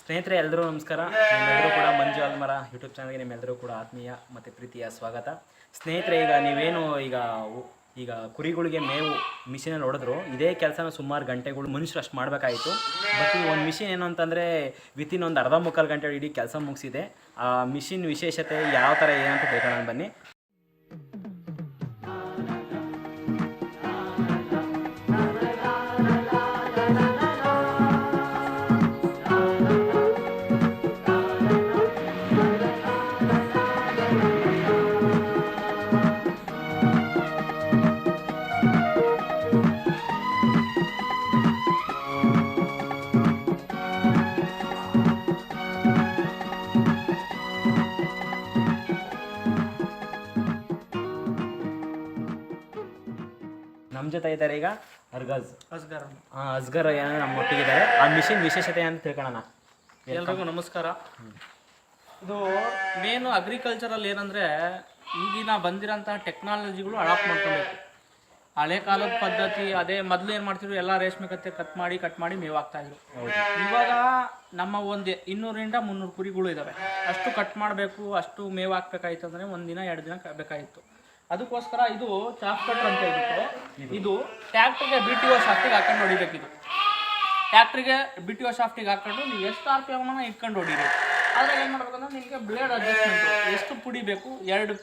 ಸ್ನೇಹಿತರೆ ಎಲ್ಲರೂ ನಮಸ್ಕಾರ. ನಿಮ್ಮೆಲ್ಲರೂ ಕೂಡ ಮಂಜು ಅಲ್ಮರ ಯೂಟ್ಯೂಬ್ ಚಾನಲ್ಗೆ ನಿಮ್ಮೆಲ್ಲರೂ ಕೂಡ ಆತ್ಮೀಯ ಮತ್ತು ಪ್ರೀತಿಯ ಸ್ವಾಗತ. ಸ್ನೇಹಿತರೆ ಈಗ ನೀವೇನು ಈಗ ಈಗ ಕುರಿಗಳಿಗೆ ಮೇವು ಮಿಷಿನಲ್ಲಿ ಹೊಡೆದ್ರು ಇದೇ ಕೆಲಸನ ಸುಮಾರು ಗಂಟೆಗಳು ಮನುಷ್ಯರು ಅಷ್ಟು ಮಾಡಬೇಕಾಯಿತು. ಬಟ್ ಈ ಒಂದು ಮಿಷಿನ್ ಏನು ಅಂತಂದರೆ ವಿತಿನ್ ಒಂದು ಅರ್ಧ ಮುಕ್ಕಾಲು ಗಂಟೆ ಇಡೀ ಕೆಲಸ ಮುಗಿಸಿದೆ. ಆ ಮಿಷಿನ್ ವಿಶೇಷತೆ ಯಾವ ಥರ ಏನಂತ ತಿಳ್ಕೊಳ್ಳೋಣ ಬನ್ನಿ. ಜೊತೆ ಇದ್ದಾರೆ ಈಗ? ಅರ್ಗಜ್. ಅಸ್ಗರ್. ಅಸ್ಗರ್ ಏನೋ ನಮ್ಮ ಒಟ್ಟಿಗಿದ್ದಾರೆ ಆ ಮಿಷಿನ್ ವಿಶೇಷತೆ ಅಂತ ತಿಳ್ಕೊಳ್ಳೋಣ. ಎಲ್ರಿಗೂ ನಮಸ್ಕಾರ. ಇದು ಮೇನು ಅಗ್ರಿಕಲ್ಚರಲ್ಲಿ ಏನಂದ್ರೆ ಈಗಿನ ಬಂದಿರೋಂತಹ ಟೆಕ್ನಾಲಜಿಗಳು ಅಡಾಪ್ಟ್ ಮಾಡ್ಕೊಬೇಕು. ಹಳೆ ಕಾಲದ ಪದ್ಧತಿ ಅದೇ ಮೊದಲು ಏನು ಮಾಡ್ತಿದ್ರು ಎಲ್ಲ ರೇಷ್ಮೆ ಕತ್ತೆ ಕಟ್ ಮಾಡಿ ಕಟ್ ಮಾಡಿ ಮೇವು ಹಾಕ್ತಾಯಿದ್ರು ಇವಾಗ ನಮ್ಮ ಒಂದು ಇನ್ನೂರಿಂದ ಮುನ್ನೂರು ಕುರಿಗಳು ಇದ್ದಾವೆ ಅಷ್ಟು ಕಟ್ ಮಾಡಬೇಕು ಅಷ್ಟು ಮೇವು ಅಂದ್ರೆ ಅಂದರೆ ಒಂದಿನ ಎರಡು ದಿನ ಬೇಕಾಗಿತ್ತು ಅದಕ್ಕೋಸ್ಕರ ಇದು ಚಾಪ್ ಕಟ್ರ್ ಅಂತ ಹೇಳ್ಬಿಟ್ಟು ಇದು ಟ್ಯಾಕ್ಟ್ರಿಗೆ ಬಿ ಟಿ ಒ ಶಾಫ್ಟಿಗೆ ಹಾಕೊಂಡು ಇದು. ಟ್ಯಾಕ್ಟ್ರಿಗೆ ಬಿ ಟಿ ಒ ಶಾಫ್ಟಿಗೆ ಹಾಕೊಂಡು ನೀವು ಎಷ್ಟು ಆರ್ ಪಿ ಎಮ್ನ ಇಟ್ಕೊಂಡು ಹೊಡಿರಿ. ಆದರೆ ಏನು ಮಾಡ್ಬೇಕಂದ್ರೆ ನಿಮಗೆ ಬ್ಲೇಡ್ ಅಡ್ಜಸ್ಟ್ಮೆಂಟು ಎಷ್ಟು ಪುಡಿ ಬೇಕು? ಎರಡು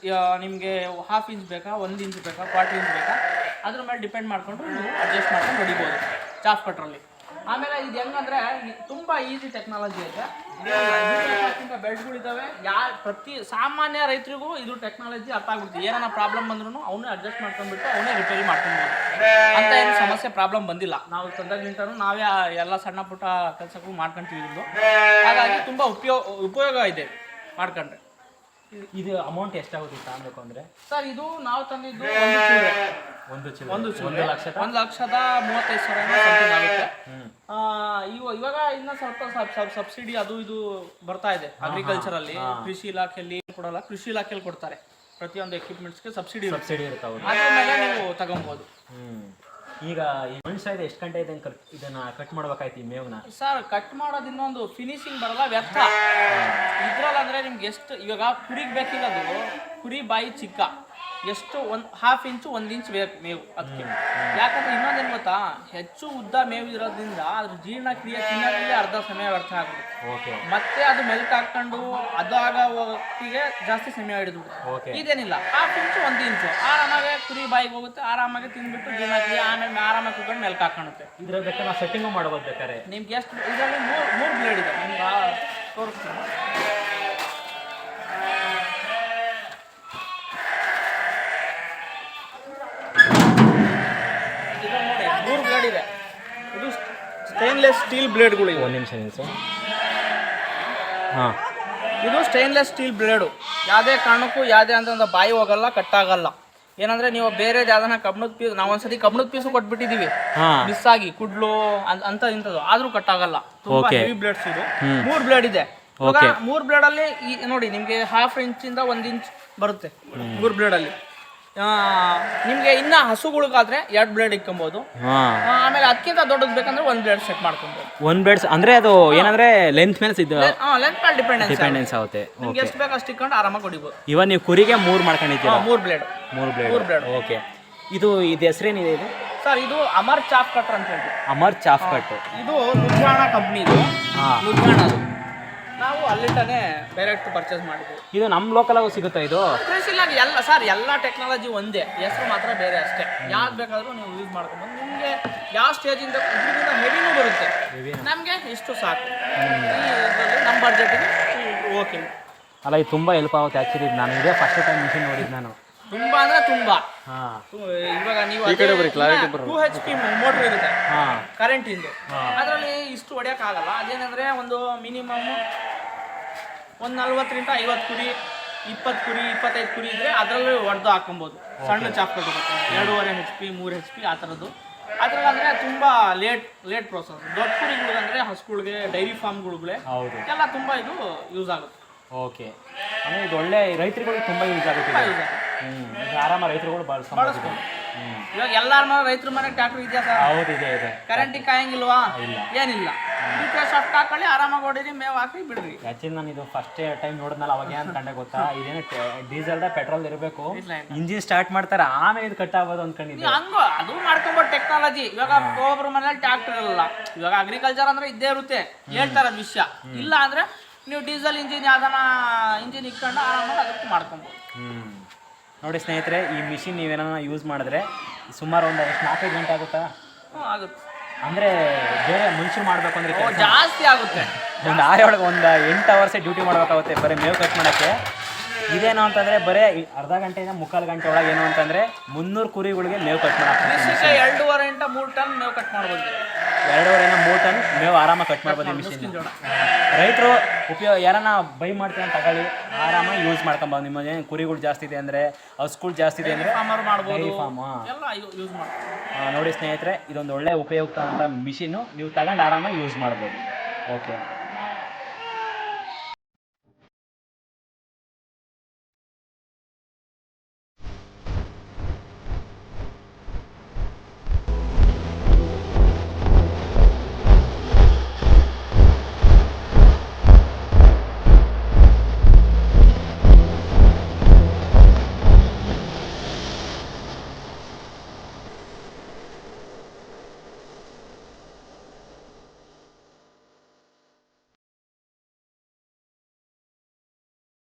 ನಿಮಗೆ ಹಾಫ್ ಇಂಚ್ ಬೇಕಾ, ಒಂದು ಇಂಚ್ ಬೇಕಾ ಕ್ವಾರ್ಟರ್ ಇಂಚ್ ಬೇಕಾ? ಅದ್ರ ಮೇಲೆ ಡಿಪೆಂಡ್ ಮಾಡಿಕೊಂಡು ನೀವು ಅಡ್ಜಸ್ಟ್ ಮಾಡ್ಕೊಂಡು ಹೊಡಿಬೋದು. ಚಾಫ್ ಕಟ್ರಲ್ಲಿ ಆಮೇಲೆ ಇದು ಹೆಂಗಂದ್ರೆ ತುಂಬ ಈಸಿ ಟೆಕ್ನಾಲಜಿ ಐತೆ. ಬೆಲ್ಟ್ಗಳಿದ್ದಾವೆ ಯಾ ಪ್ರತಿ ಸಾಮಾನ್ಯ ರೈತರಿಗೂ ಇದು ಟೆಕ್ನಾಲಜಿ ಅರ್ಥ ಆಗ್ಬಿಡ್ತು. ಏನಾರ ಪ್ರಾಬ್ಲಮ್ ಬಂದ್ರೂ ಅವನೇ ಅಡ್ಜಸ್ಟ್ ಮಾಡ್ಕೊಂಡ್ಬಿಟ್ಟು ಅವನೇ ರಿಪೇರಿ ಮಾಡ್ಕೊಬೋದು ಅಂತ ಏನು ಸಮಸ್ಯೆ ಪ್ರಾಬ್ಲಮ್ ಬಂದಿಲ್ಲ. ನಾವು ತಂದಾಗ್ಲಿಂಟನು ನಾವೇ ಆ ಎಲ್ಲ ಸಣ್ಣ ಪುಟ್ಟ ಕೆಲಸಗಳು ಮಾಡ್ಕೊಂತೀವಿ ಹಾಗಾಗಿ ತುಂಬ ಉಪಯೋಗ ಉಪಯೋಗ ಇದೆ ಮಾಡ್ಕೊಂಡ್ರೆ. ಇದು ಅಮೌಂಟ್ ಎಷ್ಟಾಗುತ್ತೆ ತಗೊಬೇಕು ಅಂದ್ರೆ? ಸರ್ ಇದು ನಾವು ತಂದಿದ್ದು ಒಂದು ಚಿಲ್ಲರೆ. ಒಂದು ಚಿಲ್ಲರೆ. ಒಂದು ಲಕ್ಷ ಲಕ್ಷದ? ಒಂದು ಲಕ್ಷದ ಮೂವತ್ತೈದು ಸಾವಿರ ಸಮಥಿಂಗ್ ಆಗುತ್ತೆ. ಇವ- ಇವಾಗ ಇನ್ನ ಸ್ವಲ್ಪ ಸಬ್- ಸಬ್- ಸಬ್ಸಿಡಿ ಅದು ಇದು ಬರ್ತಾ ಇದೆ ಅಗ್ರಿಕಲ್ಚರ್ ಅಲ್ಲಿ. ಕೃಷಿ ಇಲಾಖೆಯಲ್ಲಿ ಕೊಡಲ್ಲ ಕೃಷಿ ಇಲಾಖೆಯಲ್ಲಿ ಕೊಡ್ತಾರೆ. ಪ್ರತಿಯೊಂದು ಎಕ್ವಿಪ್ಮೆಂಟ್ಸ್ಗೆ ಸಬ್ಸಿಡಿ ಇರುತ್ತೆ. ಸಬ್ಸಿಡಿ ಇರ್ತಾವೆ ಅದ್ರ ಮೇಲೆ ನೀವು ತಗೊಬೋದು. ಹ್ಮ್. ಈಗ ಈ ಮನುಷ್ಯ ಇದೆ ಎಷ್ಟು ಗಂಟೆ ಇದೆ ಕಟ್ ಇದನ್ನ ಕಟ್ ಮಾಡ್ಬೇಕಾಯ್ತು ಈ ಮೇವ್ನ? ಸರ್ ಕಟ್ ಮಾಡೋದು ಇನ್ನೊಂದು ಫಿನಿಶಿಂಗ್ ಬರಲ್ಲ ವ್ಯರ್ಥ. ಇದ್ರಲ್ಲಿ ಅಂದ್ರೆ ನಿಮ್ಗೆ ಎಷ್ಟು ಇವಾಗ ಕುರಿಗೆ ಅದು ಕುರಿ ಬಾಯಿ ಚಿಕ್ಕ. ಎಷ್ಟು ಒಂದು ಹಾಫ್ ಇಂಚು ಒಂದು ಇಂಚ್ ಬೇಕು ಮೇವು ಅದಕ್ಕೆ ಯಾಕಂದ್ರೆ ಇನ್ನೊಂದೇನು ಗೊತ್ತಾ? ಹೆಚ್ಚು ಉದ್ದ ಮೇವು ಇರೋದ್ರಿಂದ ಅದ್ರ ಜೀರ್ಣಕ್ರಿಯೆ ತಿನ್ನೋದ್ರಲ್ಲಿ ಅರ್ಧ ಸಮಯ ವ್ಯರ್ಥ ಆಗುತ್ತೆ. ಓಕೆ ಮತ್ತೆ ಅದು ಮೆಲ್ಟ್ ಹಾಕೊಂಡು ಅದು ಆಗೋ ಹೊತ್ತಿಗೆ ಜಾಸ್ತಿ ಸಮಯ ಹಿಡಿದು ಇದೇನಿಲ್ಲ. ಹಾಫ್ ಇಂಚು ಒಂದು ಇಂಚು ಆರಾಮಾಗೆ ಕುರಿ ಬಾಯಿಗೆ ಹೋಗುತ್ತೆ ಆರಾಮಾಗಿ ತಿಂದ್ಬಿಟ್ಟು ಜೀರ್ಣಕ್ರಿಯೆ ಆಮೇಲೆ ಆರಾಮಾಗಿ ಕುತ್ಕೊಂಡು ಮೆಲ್ಕ್ ಹಾಕೊಳುತ್ತೆ ಇದ್ರ ಬೇಕಾದ್ರೆ ನಾವು ಸೆಟ್ಟಿಂಗು ಮಾಡ್ಬೋದು ಬೇಕಾದ್ರೆ. ನಿಮ್ಗೆ ಎಷ್ಟು ಇದರಲ್ಲಿ ಮೂರು ಮೂರು ಬ್ಲೇಡ್ ಇದೆ ನಿಮ್ಗೆ ತೋರಿಸ್ತೀನಿ ಇದು ನೋಡಿ ಮೂರು ಬ್ಲೇಡ್ ಇದೆ ಇದು ಸ್ಟೇನ್ಲೆಸ್ ಸ್ಟೀಲ್ ಬ್ಲೇಡ್ಗಳು ಒಂದು ನಿಮಿಷ ನಿಮಿಷ ಹಾಂ. ಇದು ಸ್ಟೈನ್ಲೆಸ್ ಸ್ಟೀಲ್ ಬ್ಲೇಡು ಯಾವುದೇ ಕಾರಣಕ್ಕೂ ಯಾವುದೇ ಅಂತಂದ ಬಾಯಿ ಹೋಗಲ್ಲ ಕಟ್ಟಾಗಲ್ಲ. ಏನಂದ್ರೆ ನೀವು ಬೇರೆ ಯಾವ್ದನ್ನ ಕಬ್ಣದ ಪೀಸ್ ನಾವು ಒಂದ್ಸತಿ ಕಬ್ಣದ ಪೀಸು ಕೊಟ್ಬಿಟ್ಟಿದೀವಿ. ಮಿಸ್ ಆಗಿ ಕುಡ್ಲು ಅಂತ ಇಂಥದ್ದು. ಆದ್ರೂ ಕಟ್ಟಾಗಲ್ಲ. ತುಂಬಾ. ಹೆವಿ ಬ್ಲೇಡ್ಸ್ ಇದು. ಮೂರು ಬ್ಲೇಡ್ ಇದೆ. ಮೂರು ಬ್ಲೇಡ್ ಅಲ್ಲಿ ನೋಡಿ ನಿಮ್ಗೆ ಹಾಫ್ ಇಂಚ್ ಇಂದ ಒಂದ್ ಇಂಚ್ ಬರುತ್ತೆ. ಮೂರ್ ಬ್ಲೇಡ್ ಅಲ್ಲಿ. ನಿಮ್ಗೆ ಇನ್ನ ಹಸುಗಳಿಗಾದ್ರೆ ಎರಡು ಬ್ಲೇಡ್ ಇಕ್ಕೊಬಹುದು ಆಮೇಲೆ ಅದಕ್ಕಿಂತ ದೊಡ್ಡದು ಬೇಕಂದ್ರೆ ಒಂದ್ ಬ್ಲೇಡ್ ಸೆಟ್ ಮಾಡ್ಕೊಬಹುದು ಒಂದು ಬ್ಲೇಡ್ಸ್ ಅಂದ್ರೆ ಅದು ಏನಂದ್ರೆ ಲೆಂತ್ ಮೇಲೆ ಇದು ಲೆಂತ್ ಮೇಲೆ ಡಿಪೆಂಡೆನ್ಸ್ ಡಿಪೆಂಡೆನ್ಸ್ ಆಗುತ್ತೆ. ನಿಮ್ಗೆ ಎಷ್ಟು ಬೇಕು ಅಷ್ಟು ಇಕ್ಕೊಂಡು ಆರಾಮಾಗಿ ಕೊಡಿಬೋದು ಇವಾಗ ನೀವು ಕುರಿಗೆ ಮೂರು ಮಾಡ್ಕೊಂಡಿದ್ದೀರಾ? ಮೂರ್ ಬ್ಲೇಡ್ ಮೂರು ಮೂರ್ ಬ್ಲೇಡ್ ಓಕೆ ಇದು ಇದು ಹೆಸರೇನಿದೆ ಇದು? ಸರ್ ಇದು ಅಮರ್ ಚಾಪ್ ಕಟ್ರ್ ಅಂತ ಹೇಳಿ ಅಮರ್ ಚಾಫ್ ಕಟ್ ಇದು ಲುಧಿಯಾಣ ಕಂಪ್ನಿ ಇದು. ಲುಧಿಯಾಣ ನಾವು ಅಲ್ಲಿಂದಾನೆ ಡೈರೆಕ್ಟ್ ಪರ್ಚೇಸ್ ಮಾಡಿದ್ವಿ. ಇದು ನಮ್ಮ ಲೋಕಲಾಗೂ ಸಿಗುತ್ತಾ ಇದು? ಇಲ್ಲ ಎಲ್ಲ ಸರ್ ಎಲ್ಲ ಟೆಕ್ನಾಲಜಿ ಒಂದೇ. ಹೆಸರು ಮಾತ್ರ ಬೇರೆ ಅಷ್ಟೇ. ಯಾವ್ದು ಬೇಕಾದ್ರೂ ನೀವು ಯೂಸ್ ಮಾಡ್ಕೊಬೋದು. ನಿಮಗೆ ಯಾವ ಸ್ಟೇಜಿಂದ ಇದರಿಂದ ಹೆವಿನೂ ಬರುತ್ತೆ. ನಮಗೆ ಇಷ್ಟು ಸಾಕು. ಇದ್ರಲ್ಲಿ ನಮ್ಮ ಬಡ್ಜೆಟಿಗೆ ಓಕೆ ಅಲ್ಲ ಇದು ತುಂಬ ಹೆಲ್ಪ್ ಆಗುತ್ತೆ ಆ್ಯಕ್ಚುಲಿ ನಾನು ಇದೇ ಫಸ್ಟ್ ಟೈಮ್ ಮಿಷಿನ್ ನೋಡಿದ್ದು ನಾನು. ತುಂಬಾ ಅಂದ್ರೆ ತುಂಬಾ. ಹಾಂ. ಇವಾಗ ನೀವು ಟೂ ಹೆಚ್ ಪಿ ಮೋಟ್ರ್ ಇರುತ್ತೆ. ಹಾ. ಕರೆಂಟ್ ಇಂದು. ಅದರಲ್ಲಿ ಇಷ್ಟು ಹೊಡೆಯೋಕ್ಕಾಗಲ್ಲ ಅದೇನಂದ್ರೆ ಒಂದು ಮಿನಿಮಮ್ ಒಂದು ನಲ್ವತ್ತರಿಂದ ಐವತ್ತು ಕುರಿ ಇಪ್ಪತ್ತು ಕುರಿ ಇಪ್ಪತ್ತೈದು ಕುರಿ ಇದ್ರೆ ಅದರಲ್ಲಿ ಹೊಡೆದು ಹಾಕೊಬೋದು ಸಣ್ಣ ಚಾಪ್ ಬರುತ್ತೆ ಎರಡೂವರೆ ಹೆಚ್ ಪಿ ಮೂರು ಹೆಚ್ ಪಿ ಆ ಥರದ್ದು. ಅದ್ರಲ್ಲಾದ್ರೆ ತುಂಬಾ ತುಂಬ ಲೇಟ್ ಲೇಟ್ ಪ್ರೋಸೆಸ್ ದೊಡ್ಡ ಕುರಿಗಳಿಗಂದ್ರೆ ಹಸುಗಳಿಗೆ ಡೈರಿ ಫಾರ್ಮ್ಗಳಿಗೆ ಹೌದು. ಎಲ್ಲ ತುಂಬ ಇದು ಯೂಸ್ ಆಗುತ್ತೆ. ಓಕೆ ಅಂದರೆ ಇದು ಒಳ್ಳೆ ರೈತರುಗಳಿಗೆ ತುಂಬ ಯೂಸ್ ಆಗುತ್ತೆ. ಹ್ಮ್. ಆರಾಮ ರೈತರುಗಳು ಬಳಸ್ಕೊಂಡು ಇವಾಗ ಎಲ್ಲಾರ ಮನೆ ರೈತರ ಮನೆ ಟ್ಯಾಕ್ಟರ್ ಇದೆಯಾ ಸರ್? ಹೌದು ಇದೆ ಇದೆ. ಕರೆಂಟಿಗೆ ಕಾಯಂಗಿಲ್ವಾ? ಇಲ್ಲ. ಏನಿಲ್ಲ. ಇದಕ್ಕೆ ಅಷ್ಟು ಹಾಕೊಳ್ಳಿ ಆರಾಮಾಗಿ ಹೊಡೀರಿ ಮೇವು ಹಾಕಿ ಬಿಡ್ರಿ. ಆ್ಯಕ್ಚುಲಿ ನಾನು ಇದು ಫಸ್ಟ್ ಟೈಮ್ ನೋಡಿದ್ನಲ್ಲ ಅವಾಗ ಏನು ಕಂಡೆ ಗೊತ್ತಾ? ಇದೇನು ಡೀಸೆಲ್ದ ಪೆಟ್ರೋಲ್ ಇರಬೇಕು. ಇಂಜಿನ್ ಸ್ಟಾರ್ಟ್ ಮಾಡ್ತಾರೆ ಆಮೇಲೆ ಇದು ಕಟ್ ಆಗೋದು ಅನ್ಕೊಂಡಿದ್ದೆ. ಹಂಗೋ ಅದು ಮಾಡ್ಕೊಂಬೋದು ಟೆಕ್ನಾಲಜಿ ಇವಾಗ ಒಬ್ಬರ ಮನೇಲಿ ಟ್ರಾಕ್ಟರ್ ಇರಲ್ಲ. ಇವಾಗ ಅಗ್ರಿಕಲ್ಚರ್ ಅಂದ್ರೆ ಇದ್ದೇ ಇರುತ್ತೆ. ಹೇಳ್ತಾರೆ ವಿಷಯ ಇಲ್ಲ ಅಂದ್ರೆ ನೀವು ಡೀಸೆಲ್ ಇಂಜಿನ್ ಯಾವ್ದಾನ ಇಂಜಿನ್ ಇಟ್ಕೊಂಡು ಆರಾಮಾಗಿ ಅದಕ್ಕೆ ಮಾಡ್ಕೊಬೋದು. ನೋಡಿ ಸ್ನೇಹಿತರೆ ಈ ಮಿಷಿನ್ ನೀವೇನ ಯೂಸ್ ಮಾಡಿದ್ರೆ ಸುಮಾರು ಒಂದು ಎಷ್ಟು ನಾಲ್ಕೈದು ಗಂಟೆ ಆಗುತ್ತಾ? ಅಂದ್ರೆ ಆಗುತ್ತೆ. ಅಂದರೆ ಬೇರೆ ಮನುಷ್ಯರು ಮಾಡಬೇಕು ಅಂದರೆ ಜಾಸ್ತಿ ಆಗುತ್ತೆ. ಒಂದು ಆರೊಳಗೆ ಒಂದು ಎಂಟು ಅವರ್ಸೇ ಡ್ಯೂಟಿ ಮಾಡಬೇಕಾಗುತ್ತೆ ಬರೀ ಮೇವು ಕಟ್ ಮಾಡೋಕ್ಕೆ. ಇದೇನು ಅಂತಂದರೆ ಬರೀ ಅರ್ಧ ಗಂಟೆಯಿಂದ ಮುಕ್ಕಾಲು ಗಂಟೆ ಒಳಗೆ ಏನು ಅಂತಂದರೆ ಮುನ್ನೂರು ಕುರಿಗಳಿಗೆ ಮೇವು ಕಟ್ ಮಾಡಕ್ಕೆ ಎರಡೂವರೆ ಮೂರು ಟನ್ ಮೇವು ಕಟ್ ಮಾಡ್ಬೋದು. ಎರಡೂವರೆಯಿಂದ ಮೂರು ಟನ್ ಮೇವು ಆರಾಮಾಗಿ ಕಟ್ ಮಾಡ್ಬೋದು ಈ ಮಿಷಿನ್ ರೈತರು ಉಪಯೋಗ ಯಾರನ್ನ ಬೈ ಮಾಡ್ತೀವಿ ಅಂತ ತಗೊಳ್ಳಿ. ಆರಾಮಾಗಿ ಯೂಸ್ ಮಾಡ್ಕೊಂಬೋದು ನಿಮ್ಮ ಏನು ಕುರಿಗಳು ಜಾಸ್ತಿ ಇದೆ ಅಂದರೆ ಹಸುಗಳು ಜಾಸ್ತಿ ಇದೆ ಅಂದರೆ ಮಾಡ್ಬೋದು. ಫಾರ್ಮ್ ಯೂಸ್ ನೋಡಿ ಸ್ನೇಹಿತರೆ ಇದೊಂದು ಒಳ್ಳೆ ಉಪಯುಕ್ತ ಅಂತ ಮಿಷಿನ್ನು ನೀವು ತಗೊಂಡು ಆರಾಮಾಗಿ ಯೂಸ್ ಮಾಡ್ಬೋದು. ಓಕೆ